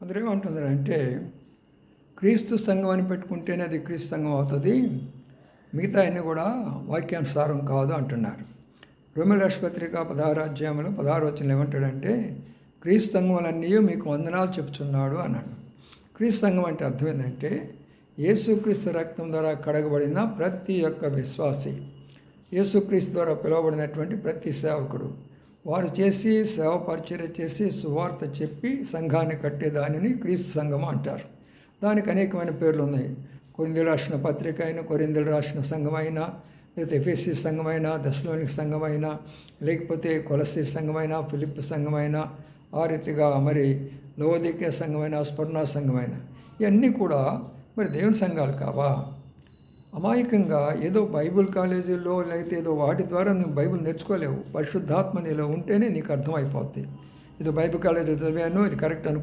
అందరూ ఏమంటున్నారంటే క్రీస్తు సంఘం అని పెట్టుకుంటేనే అది క్రీస్తు సంఘం అవుతుంది. మిగతా అన్నీ కూడా వాక్యానుసారం కాదు అంటున్నారు. రోమిల రాష్ట్రపత్రిక పదహారు అధ్యాయంలో పదహారు వచ్చిన ఏమంటాడంటే క్రీస్తు సంఘములన్నీ మీకు వందనాలు చెప్తున్నాడు అన్నాడు. క్రీస్తు సంఘం అంటే అర్థం ఏంటంటే యేసుక్రీస్తు రక్తం ద్వారా కడగబడిన ప్రతి ఒక్క విశ్వాసి యేసుక్రీస్తు ద్వారా పిలువబడినటువంటి ప్రతి సేవకుడు వారు చేసి సేవ పరిచర్య చేసి సువార్త చెప్పి సంఘాన్ని కట్టే దానిని క్రీస్తు సంఘం అంటారు. దానికి అనేకమైన పేర్లు ఉన్నాయి. కొరిందులు రాసిన పత్రిక అయినా కొరిందులు రాసిన సంఘం అయినా లేకపోతే ఎఫ్ఎస్సి సంఘమైన దశలోనికి సంఘమైన లేకపోతే కొలసి సంఘమైన ఫిలిప్ సంఘమైన ఆ రీతిగా మరి లోదికే సంఘమైన స్వర్ణ సంఘమైన ఇవన్నీ కూడా మరి దేవుని సంఘాలు కావా? అమాయకంగా ఏదో బైబిల్ కాలేజీల్లో లేకపోతే ఏదో వాటి ద్వారా నువ్వు బైబిల్ నేర్చుకోలేవు. పరిశుద్ధాత్మ నీలో ఉంటేనే నీకు అర్థమైపోద్ది. ఇది బైబిల్ కాలేజీలో చదివాను ఇది కరెక్ట్ అనుకో